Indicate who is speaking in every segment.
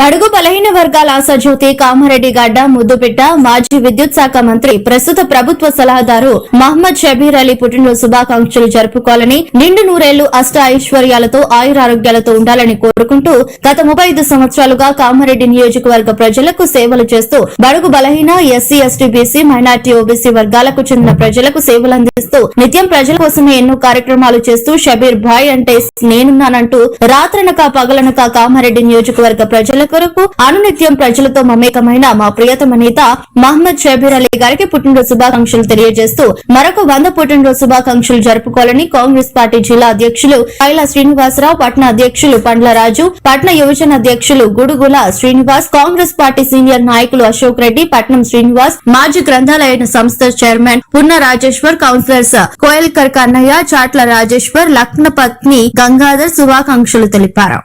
Speaker 1: బడుగు బలహీన వర్గాల ఆశాజ్యోతి కామారెడ్డి గడ్డ ముద్దుపెట్ట మాజీ విద్యుత్ శాఖ మంత్రి ప్రస్తుత ప్రభుత్వ సలహాదారు మహమ్మద్ షబీర్ అలీ పుట్టినరోజు శుభాకాంక్షలు జరుపుకోవాలని నిండు నూరేళ్ళు అష్ట ఐశ్వర్యాలతో ఆయురారోగ్యాలతో ఉండాలని కోరుకుంటూ గత ముప్పై ఐదు సంవత్సరాలుగా కామారెడ్డి నియోజకవర్గ ప్రజలకు సేవలు చేస్తూ బడుగు బలహీన SC ST BC minority OBC వర్గాలకు చెందిన ప్రజలకు సేవలు అందిస్తూ నిత్యం ప్రజల కోసమే ఎన్నో కార్యక్రమాలు చేస్తూ షబీర్ భాయ్ అంటే నేనున్నానంటూ రాత్రనక పగలనక కామారెడ్డి నియోజకవర్గ ప్రజలకు కొరకు అనునిత్యం ప్రజలతో మమేకమైన మా ప్రియతమ నేత మహమ్మద్ షబీర్ అలీ గారికి పుట్టినరోజు శుభాకాంక్షలు తెలియజేస్తూ మరొక వంద పుట్టినరోజు శుభాకాంక్షలు జరుపుకోవాలని కాంగ్రెస్ పార్టీ జిల్లా అధ్యక్షులు పైల శ్రీనివాసరావు పట్న అధ్యక్షులు పండ్ల రాజు పట్న యువజన అధ్యక్షులు గుడుగుల శ్రీనివాస్ కాంగ్రెస్ పార్టీ సీనియర్ నాయకులు అశోక్ రెడ్డి పట్నం శ్రీనివాస్ మాజీ గ్రంథాలయ సంస్థ చైర్మన్ పున్న రాజేశ్వర్ కౌన్సిలర్స్ కోయల్కర్ కన్నయ్య చాట్ల రాజేశ్వర్ లక్నపత్ని గంగాధర్ శుభాకాంక్షలు తెలిపారు.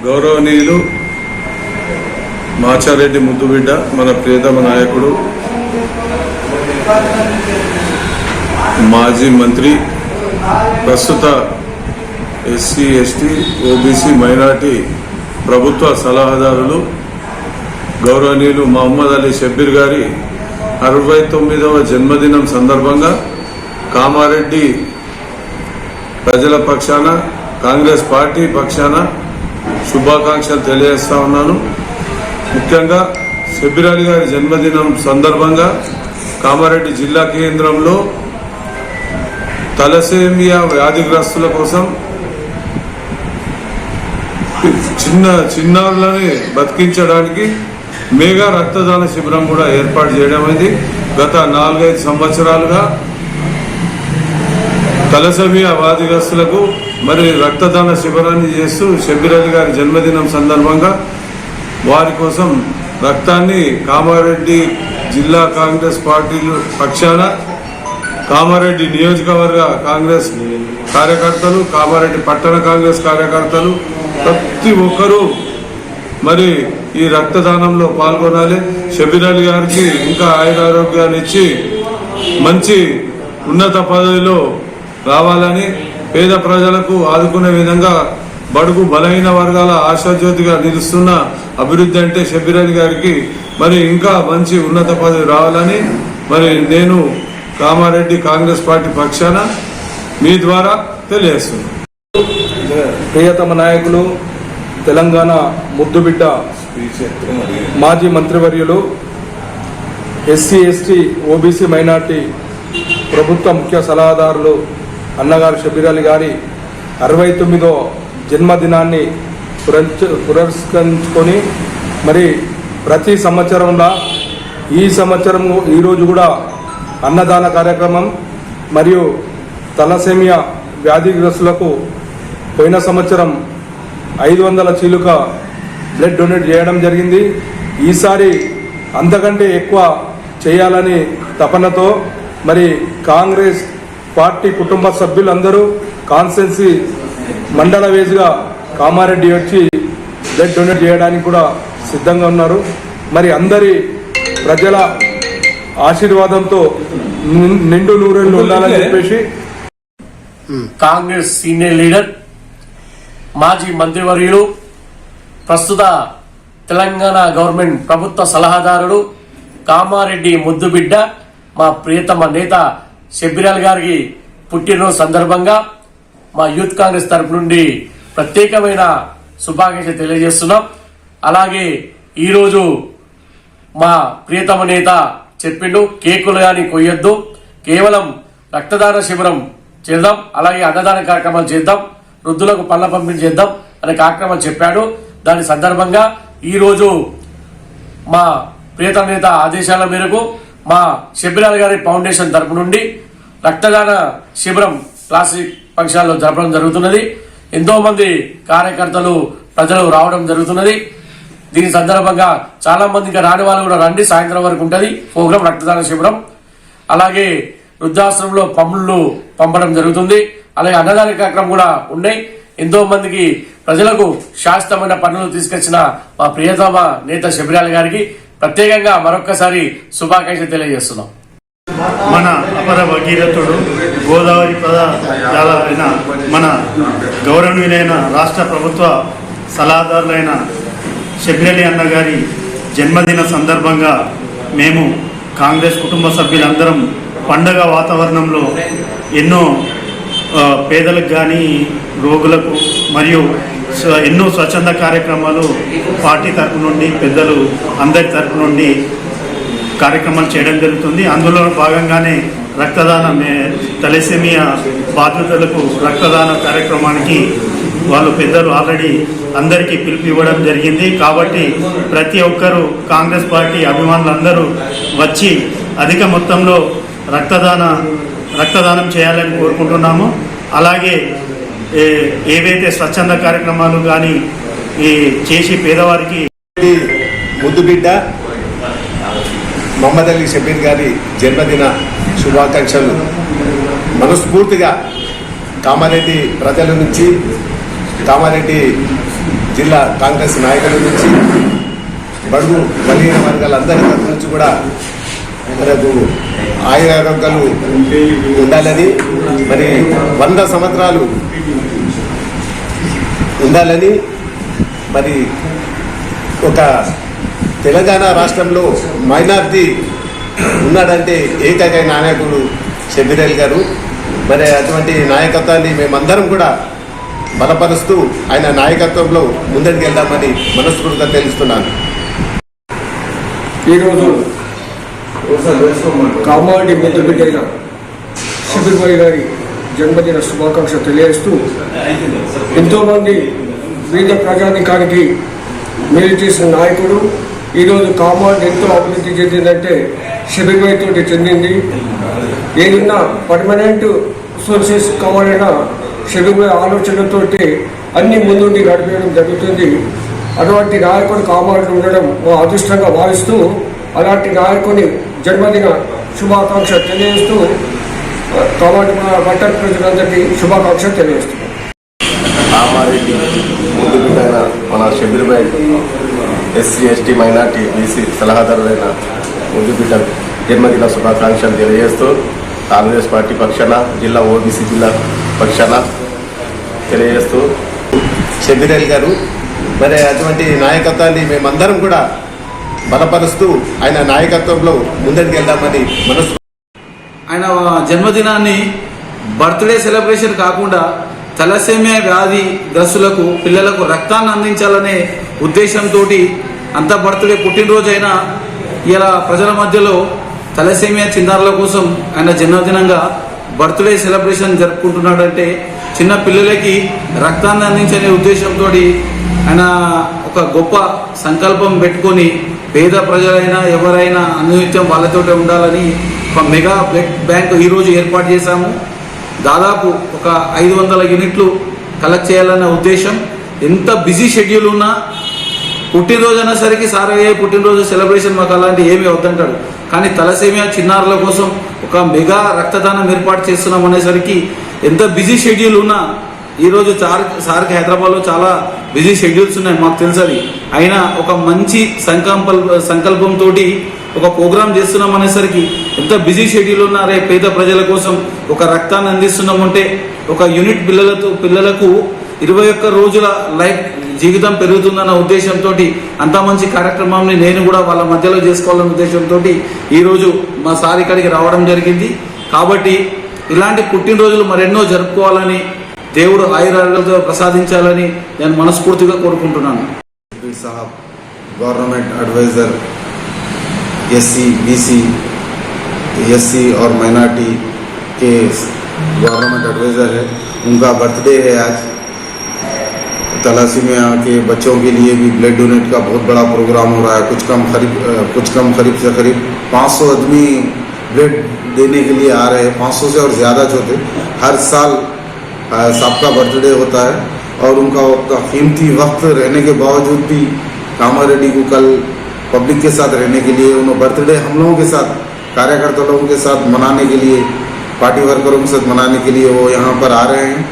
Speaker 2: గౌరవనీయులు మాచారెడ్డి ముద్దుబిడ్డ మన ప్రియతమ నాయకుడు మాజీ మంత్రి ప్రస్తుత ఎస్సీ ఎస్టీ ఓబీసీ మైనార్టీ ప్రభుత్వ సలహాదారులు గౌరవనీయులు మహమ్మద్ అలీ షబ్బీర్ గారి అరవై తొమ్మిదవ జన్మదినం సందర్భంగా కామారెడ్డి ప్రజల పక్షాన కాంగ్రెస్ పార్టీ పక్షాన శుభాకాంక్షలు తెలియజేస్తా ఉన్నాను. ముఖ్యంగా షబ్బీర్ గారి జన్మదినం సందర్భంగా కామారెడ్డి జిల్లా కేంద్రంలో తలసేమియా వ్యాధిగ్రస్తుల కోసం చిన్న చిన్నారులని బతికించడానికి మేఘా రక్తదాన శిబిరం కూడా ఏర్పాటు చేయడం అయింది. గత నాలుగైదు సంవత్సరాలుగా తలసేమియా వ్యాధిగ్రస్తులకు మరి రక్తదాన శిబిరాన్ని చేస్తూ షబ్బీరాజు గారి జన్మదినం సందర్భంగా వారి కోసం రక్తాన్ని కామారెడ్డి జిల్లా కాంగ్రెస్ పార్టీలు పక్షాన కామారెడ్డి నియోజకవర్గ కాంగ్రెస్ కార్యకర్తలు కామారెడ్డి పట్టణ కాంగ్రెస్ కార్యకర్తలు ప్రతి ఒక్కరూ మరి ఈ రక్తదానంలో పాల్గొనాలి. షబీరాలి గారికి ఇంకా ఆయురారోగ్యాలు ఇచ్చి మంచి ఉన్నత పదవిలో రావాలని పేద ప్రజలకు ఆదుకునే విధంగా బడుగు బలహీన వర్గాల ఆశాజ్యోతిగా నిలుస్తున్న అభివృద్ధి అంటే షబీర్ గారికి మరి ఇంకా మంచి ఉన్నత పదవి రావాలని మరి నేను కామారెడ్డి కాంగ్రెస్ పార్టీ పక్షాన మీ ద్వారా తెలియజేస్తున్నాను.
Speaker 3: ప్రియతమ నాయకులు తెలంగాణ ముద్దుబిడ్డ మాజీ మంత్రివర్యులు ఎస్సీ ఎస్టీ ఓబీసీ మైనార్టీ ప్రభుత్వ ముఖ్య సలహాదారులు అన్నగారు షబీర్ అలీ గారి అరవై తొమ్మిదో జన్మదినాన్ని పురంచ- పురస్కరించుకొని మరి ప్రతి సంవత్సరంలో ఈ సంవత్సరం ఈరోజు కూడా అన్నదాన కార్యక్రమం మరియు తలసేమియా వ్యాధిగ్రస్తులకు పోయిన సంవత్సరం ఐదు వందల చీలుక బ్లడ్ డొనేట్ చేయడం జరిగింది. ఈసారి అంతకంటే ఎక్కువ చేయాలని తపనతో మరి కాంగ్రెస్ పార్టీ కుటుంబ సభ్యులందరూ కాన్స్టెన్సీ మండల వేజ్గా కామారెడ్డి వచ్చి బ్లడ్ డొనేట్ చేయడానికి కూడా సిద్ధంగా ఉన్నారు. మరి అందరి ప్రజల ఆశీర్వాదంతో నిండు నూరేళ్ళు ఉండాలని చెప్పేసి
Speaker 4: కాంగ్రెస్ సీనియర్ లీడర్ మాజీ మంత్రివర్యులు ప్రస్తుత తెలంగాణ గవర్నమెంట్ ప్రభుత్వ సలహాదారుడు కామారెడ్డి ముద్దుబిడ్డ మా ప్రియతమ నేత షబ్బిరాల్ గారికి పుట్టినరోజు సందర్భంగా మా యూత్ కాంగ్రెస్ తరపు నుండి ప్రత్యేకమైన శుభాకాంక్షలు తెలియజేస్తున్నాం. అలాగే ఈరోజు మా ప్రియతమ నేత చెప్పిండు కేకులు కానీ కొయ్యొద్దు కేవలం రక్తదాన శిబిరం చేద్దాం అలాగే అన్నదాన కార్యక్రమాలు చేద్దాం వృద్ధులకు పళ్ళ పంపిణీ చేద్దాం అనే కార్యక్రమం చెప్పాడు. దాని సందర్భంగా ఈరోజు మా ప్రియతమ నేత ఆదేశాల మేరకు మా శబిరాల గారి ఫౌండేషన్ తరపు నుండి రక్తదాన శిబిరం క్లాసిక్ ఫంక్షన్లో జరపడం జరుగుతున్నది. ఎంతో మంది కార్యకర్తలు ప్రజలు రావడం జరుగుతున్నది. దీని సందర్భంగా చాలా మంది ఇంకా రాని వాళ్ళు కూడా రండి సాయంత్రం వరకు ఉంటుంది ప్రోగ్రాం రక్తదాన శిబిరం. అలాగే వృద్ధాశ్రమంలో పంపులు పంపడం జరుగుతుంది. అలాగే అన్నదాన కార్యక్రమం కూడా ఉన్నాయి. ఎంతో మందికి ప్రజలకు శాశ్వతమైన పనులు తీసుకొచ్చిన మా ప్రియతమ నేత శబిరాల గారికి ప్రత్యేకంగా మరొక్కసారి శుభాకాంక్షలు తెలియజేస్తున్నాం.
Speaker 5: మన అపర భగీరథుడు గోదావరి పదాలైన మన గౌరవనీయులైన రాష్ట్ర ప్రభుత్వ సలహాదారులైన షబిరలి అన్న గారి జన్మదిన సందర్భంగా మేము కాంగ్రెస్ కుటుంబ సభ్యులందరం పండగ వాతావరణంలో ఎన్నో పేదలకు కానీ రోగులకు మరియు ఎన్నో స్వచ్ఛంద కార్యక్రమాలు పార్టీ తరపు నుండి పెద్దలు అందరి తరపు నుండి కార్యక్రమాలు చేయడం జరుగుతుంది. అందులో భాగంగానే రక్తదానం తలసేమియా బాధితులకు రక్తదాన కార్యక్రమానికి వాళ్ళు పెద్దలు ఆల్రెడీ అందరికీ పిలుపు ఇవ్వడం జరిగింది. కాబట్టి ప్రతి ఒక్కరూ కాంగ్రెస్ పార్టీ అభిమానులందరూ వచ్చి అధిక మొత్తంలో రక్తదాన రక్తదానం చేయాలని కోరుకుంటున్నాము. అలాగే ఏవైతే స్వచ్ఛంద కార్యక్రమాలు కానీ ఈ చేసి పేదవారికి
Speaker 6: ముద్దు బిడ్డ మొహమ్మద్ అలీ షబీర్ గారి జన్మదిన శుభాకాంక్షలు. మనస్ఫూర్తిగా కామారెడ్డి ప్రజల నుంచి కామారెడ్డి జిల్లా కాంగ్రెస్ నాయకుల నుంచి బడుగు బలహీన వర్గాలందరి తరఫు నుంచి కూడా మనకు ఆయురారోగ్యాలు ఉండాలని మరి వంద సంవత్సరాలు ఉండాలని మరి ఒక తెలంగాణ రాష్ట్రంలో మైనార్టీ ఉన్నాడంటే ఏకైక నాయకుడు షబీర్ గారు. మరి అటువంటి నాయకత్వాన్ని మేమందరం కూడా బలపరుస్తూ ఆయన నాయకత్వంలో ముందడికి వెళ్దామని మనస్ఫూర్తిగా తెలుస్తున్నాను.
Speaker 3: ఈరోజు కామారెడ్డి షబీర్ భాయ్ గారి జన్మదిన శుభాకాంక్ష తెలియజేస్తూ ఎంతోమంది బీద ప్రజానికానికి మేలు చేసిన నాయకుడు ఈరోజు కామాండ్ ఎంతో అభివృద్ధి చెందిందంటే షబీర్ తోటి చెందింది. ఏదన్నా పర్మనెంట్ సోర్సెస్ కావాలన్నా షబీర్ భాయ్ ఆలోచనతోటి అన్ని ముందుండి నడిపేయడం జరుగుతుంది. అటువంటి నాయకుడు కామారెడ్డి ఉండడం మా అదృష్టంగా భావిస్తూ అలాంటి నాయకుని జన్మదిన శుభాకాంక్ష తెలియజేస్తూ కాబట్టి మన పట్టణ ప్రజలందరికీ శుభాకాంక్ష తెలియజేస్తున్నాం.
Speaker 6: మన భాయ్ ఎస్సీ ఎస్టీ మైనార్టీ బీసీ సలహాదారులైన ముందు బిడ్డ జన్మదిన శుభాకాంక్షలు తెలియజేస్తూ కాంగ్రెస్ పార్టీ పక్షాన జిల్లా ఓబీసీ జిల్లా పక్షాన తెలియజేస్తూ షబీర్ అలీ గారు మరి అటువంటి నాయకత్వాన్ని మేమందరం కూడా బలపరుస్తూ ఆయన నాయకత్వంలో ముందడికి వెళ్దామని మనసు
Speaker 7: ఆయన జన్మదినాన్ని బర్త్డే సెలబ్రేషన్ కాకుండా తలసేమే వ్యాధి గ్రస్తులకు పిల్లలకు రక్తాన్ని అందించాలనే ఉద్దేశంతో అంత బర్త్డే పుట్టినరోజైనా ఇలా ప్రజల మధ్యలో తలసేమియా చిన్నారుల కోసం ఆయన జన్మదినంగా బర్త్డే సెలబ్రేషన్ జరుపుకుంటున్నాడంటే చిన్న పిల్లలకి రక్తాన్ని అందించనే ఉద్దేశంతో ఆయన ఒక గొప్ప సంకల్పం పెట్టుకొని పేద ప్రజలైనా ఎవరైనా అనునిత్యం వాళ్ళతోటే ఉండాలని ఒక మెగా బ్లడ్ బ్యాంక్ ఈరోజు ఏర్పాటు చేశాము. దాదాపు ఒక ఐదు వందల యూనిట్లు కలెక్ట్ చేయాలన్న ఉద్దేశం. ఎంత బిజీ షెడ్యూల్ ఉన్నా పుట్టినరోజు అనేసరికి సార్ అయ్యే పుట్టినరోజు సెలబ్రేషన్ మాకు అలాంటి ఏమీ వద్దంటాడు. కానీ తలసేమియా చిన్నారుల కోసం ఒక మెగా రక్తదానం ఏర్పాటు చేస్తున్నాం అనేసరికి ఎంత బిజీ షెడ్యూల్ ఉన్నా ఈరోజు సార్ సార్కి హైదరాబాద్లో చాలా బిజీ షెడ్యూల్స్ ఉన్నాయి మాకు తెలుసది. అయినా ఒక మంచి సంకల్ప సంకల్పంతో ఒక ప్రోగ్రాం చేస్తున్నాం అనేసరికి ఎంత బిజీ షెడ్యూల్ ఉన్నారే పేద ప్రజల కోసం ఒక రక్తాన్ని అందిస్తున్నాం అంటే ఒక యూనిట్ పిల్లలతో పిల్లలకు ఇరవై ఒక్క రోజుల లైఫ్ జీవితం పెరుగుతుందన్న ఉద్దేశంతో అంత మంచి కార్యక్రమాన్ని నేను కూడా వాళ్ళ మధ్యలో చేసుకోవాలన్న ఉద్దేశంతో ఈరోజు మా సార్ ఇక్కడికి రావడం జరిగింది. కాబట్టి ఇలాంటి పుట్టినరోజులు మరెన్నో జరుపుకోవాలని దేవుడు ఆయురాలతో ప్రసాదించాలని నేను మనస్ఫూర్తిగా కోరుకుంటున్నాను.
Speaker 8: Government adviser SC, BC, SC और माइनॉरिटी के गवर्नमेंट एडवाइज़र है। उनका बर्थडे है आज। तलासीमिया के बच्चों के लिए भी ब्लड डोनेट का बहुत बड़ा प्रोग्राम हो रहा है। कुछ कम खरीब कुछ कम करीब से करीब 500 आदमी ब्लड देने के लिए आ रहे हैं। 500 से और ज़्यादा जो थे हर साल सबका बर्थडे होता है। और उनका वक्त, कीमती वक्त रहने के बावजूद भी कामा रेड्डी को कल पब्लिक के साथ रहने के लिए, उन्होंने बर्थडे हम लोगों के साथ, कार्यकर्ता लोगों के साथ मनाने के लिए पार्टी वर्करों के साथ मनाने के लिए वो यहाँ पर आ रहे हैं।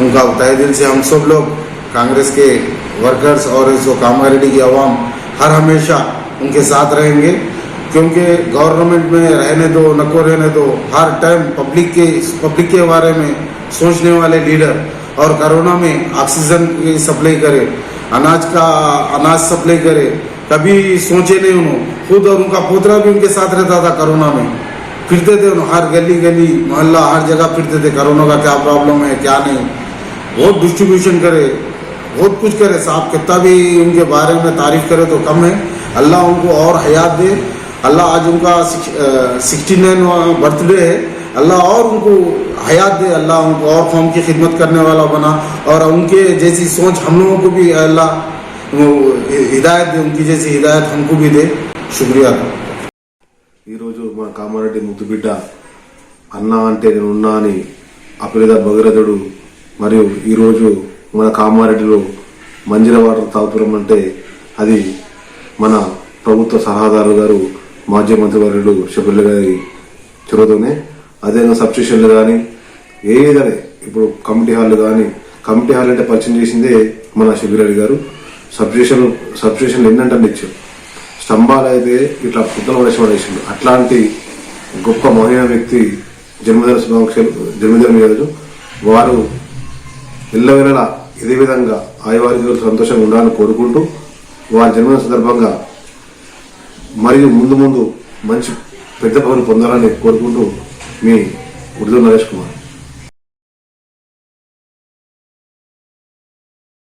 Speaker 8: उनका तय दिल से हम सब लोग, कांग्रेस के वर्कर्स और जो कामा रेड्डी की आवाम, हर हमेशा उनके साथ रहेंगे। क्योंकि गवर्नमेंट में रहने दो नको रहने दो, हर टाइम पब्लिक के पब्लिक के बारे में सोचने वाले लीडर और कोरोना में ऑक्सीजन की सप्लाई करे, अनाज का, अनाज सप्लाई करे कभी सोचे नहीं उन्होंने खुद और उनका पोतरा भी उनके साथ रहता था कोरोना में। फिरते थे उन्होंने हर गली गली, मोहल्ला, हर जगह फिरते थे। कोरोना का क्या प्रॉब्लम है, क्या नहीं। बहुत डिस्ट्रीब्यूशन करे, बहुत कुछ करे। साहब कितना भी उनके बारे में तारीफ़ करे तो कम है। अल्लाह उनको और हयात दे। अल्लाह आज उनका सिक्सटी नाइन बर्थडे है। अल्लाह और उनको हयात दे। अल्लाह उनको और कौम की खिदमत करने वाला बना। और उनके जैसी सोच हम लोगों को भी अल्लाह। हिदायत दे उनकी जैसी हिदायत हमको भी दे शुक्रिया
Speaker 9: ఈరోజు మా కామారెడ్డి ముద్దు బిడ్డ అన్న అంటే నేను ఉన్నా అని అపిలిద భగీరథుడు మరియు ఈరోజు మన కామారెడ్డిలో మంజిర వాటర్ తాగుతున్నాం అంటే అది మన ప్రభుత్వ సలహాదారు గారు మాజీ మంత్రివర్యుడు షబుల్ గారి చొరవతోనే అదేవిధంగా సబ్స్టేషన్లు కానీ ఏదైనా ఇప్పుడు కమిటీ హాల్ కానీ కమిటీ హాల్ అంటే పరిచయం చేసిందే మన షబీర్ గారు సబ్స్టేషన్ సబ్స్టేషన్ ఎన్నంటే ఇచ్చారు స్తంభాలు అయితే ఇట్లా పుత్తలు పడేసి అట్లాంటి గొప్ప మహిళ వ్యక్తి జన్మదిన శుభాకాంక్షలు జన్మదినం ఈరోజు. వారు ఎల్లవేళలా ఇదే విధంగా ఆయువారికి సంతోషంగా ఉండాలని కోరుకుంటూ వారి జన్మదిన సందర్భంగా మరియు ముందు ముందు మంచి పెద్ద పనులు పొందాలని కోరుకుంటూ మీ ఉర్దూ నరేష్ కుమార్.